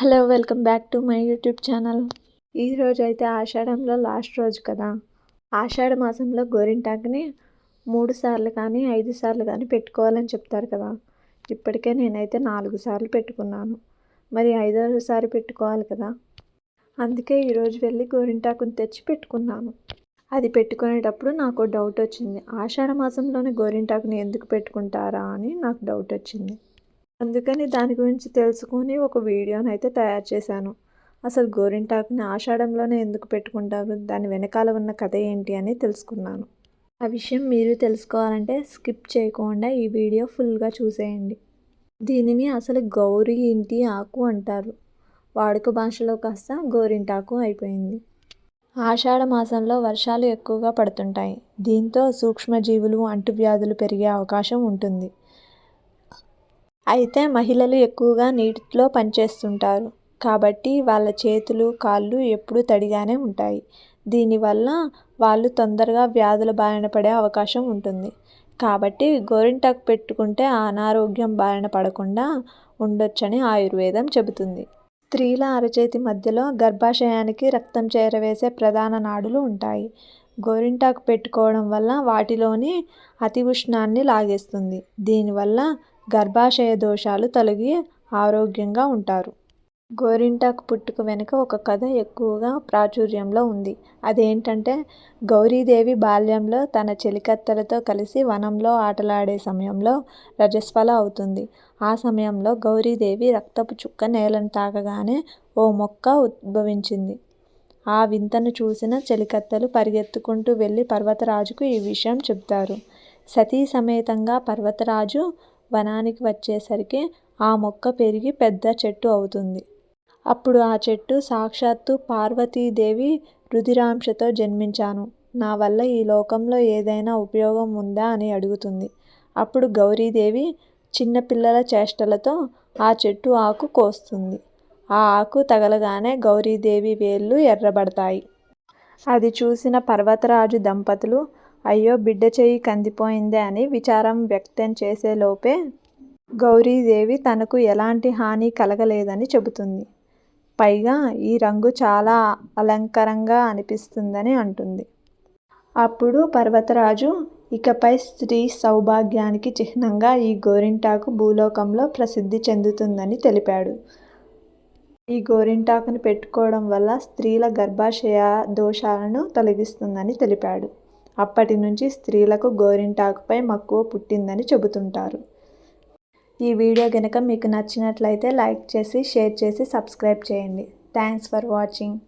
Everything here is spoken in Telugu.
Hello welcome back to my YouTube channel. ఈరోజు అయితే ఆషాఢంలో లాస్ట్ రోజు కదా. ఆషాఢ మాసంలో గోరింటాకుని మూడు సార్లు కానీ ఐదు సార్లు కానీ పెట్టుకోవాలని చెప్తారు కదా. ఇప్పటికే నేనైతే నాలుగు సార్లు పెట్టుకున్నాను. మరి ఐదోసారి పెట్టుకోవాలి కదా. అందుకే ఈరోజు వెళ్ళి గోరింటాకుని తెచ్చి పెట్టుకున్నాను. అది పెట్టుకునేటప్పుడు నాకు డౌట్ వచ్చింది. ఆషాఢ మాసంలోనే గోరింటాకుని ఎందుకు పెట్టుకుంటారా అని నాకు డౌట్ వచ్చింది. అందుకని దాని గురించి తెలుసుకొని ఒక వీడియోని అయితే తయారు చేశాను. అసలు గోరింటాకుని ఆషాఢంలోనే ఎందుకు పెట్టుకుంటారు? దాని వెనకాల ఉన్న కథ ఏంటి అని తెలుసుకున్నాను. ఆ విషయం మీరు తెలుసుకోవాలంటే స్కిప్ చేయకుండా ఈ వీడియో ఫుల్గా చూసేయండి. దీనిని అసలు గౌరీ ఇంటి ఆకు అంటారు. వాడుక భాషలో కాస్త గోరింటాకు అయిపోయింది. ఆషాఢ మాసంలో వర్షాలు ఎక్కువగా పడుతుంటాయి. దీంతో సూక్ష్మజీవులు అంటువ్యాధులు పెరిగే అవకాశం ఉంటుంది. అయితే మహిళలు ఎక్కువగా నీటిలో పనిచేస్తుంటారు. కాబట్టి వాళ్ళ చేతులు కాళ్ళు ఎప్పుడూ తడిగానే ఉంటాయి. దీనివల్ల వాళ్ళు తొందరగా వ్యాధుల బారిన పడే అవకాశం ఉంటుంది. కాబట్టి గోరింటాకు పెట్టుకుంటే అనారోగ్యం బారిన పడకుండా ఉండొచ్చని ఆయుర్వేదం చెబుతుంది. స్త్రీల అరచేతి మధ్యలో గర్భాశయానికి రక్తం చేరవేసే ప్రధాన నాడులు ఉంటాయి. గోరింటాకు పెట్టుకోవడం వల్ల వాటిలోని అతి ఉష్ణాన్ని లాగేస్తుంది. దీనివల్ల గర్భాశయ దోషాలు తొలగి ఆరోగ్యంగా ఉంటారు. గోరింటాకు పుట్టుక వెనుక ఒక కథ ఎక్కువగా ప్రాచుర్యంలో ఉంది. అదేంటంటే గౌరీదేవి బాల్యంలో తన చెలికత్తెలతో కలిసి వనంలో ఆటలాడే సమయంలో రజస్వల అవుతుంది. ఆ సమయంలో గౌరీదేవి రక్తపు చుక్క నేలను తాకగానే ఓ మొక్క ఉద్భవించింది. ఆ వింతను చూసిన చెలికత్తెలు పరిగెత్తుకుంటూ వెళ్ళి పర్వతరాజుకు ఈ విషయం చెబుతారు. సతీ సమేతంగా పర్వతరాజు వనానికి వచ్చేసరికి ఆ మొక్క పెరిగి పెద్ద చెట్టు అవుతుంది. అప్పుడు ఆ చెట్టు సాక్షాత్తు పార్వతీదేవి రుధిరాంశతో జన్మించాను. నా వల్ల ఈ లోకంలో ఏదైనా ఉపయోగం ఉందా అని అడుగుతుంది. అప్పుడు గౌరీదేవి చిన్నపిల్లల చేష్టలతో ఆ చెట్టు ఆకు కోస్తుంది. ఆ ఆకు తగలగానే గౌరీదేవి వేళ్ళు ఎర్రబడతాయి. అది చూసిన పర్వతరాజు దంపతులు అయ్యో బిడ్డ చెయ్యి కందిపోయిందే అని విచారం వ్యక్తం చేసేలోపే గౌరీదేవి తనకు ఎలాంటి హాని కలగలేదని చెబుతుంది. పైగా ఈ రంగు చాలా అలంకరంగా అనిపిస్తుందని అంటుంది. అప్పుడు పర్వతరాజు ఇకపై స్త్రీ సౌభాగ్యానికి చిహ్నంగా ఈ గోరింటాకు భూలోకంలో ప్రసిద్ధి చెందుతుందని తెలిపాడు. ఈ గోరింటాకుని పెట్టుకోవడం వల్ల స్త్రీల గర్భాశయ దోషాలను తొలగిస్తుందని తెలిపాడు. అప్పటి నుంచి స్త్రీలకు గోరింటాకుపై మక్కువ పుట్టిందని చెబుతుంటారు. ఈ వీడియో కనుక మీకు నచ్చినట్లయితే లైక్ చేసి షేర్ చేసి సబ్స్క్రైబ్ చేయండి. Thanks for watching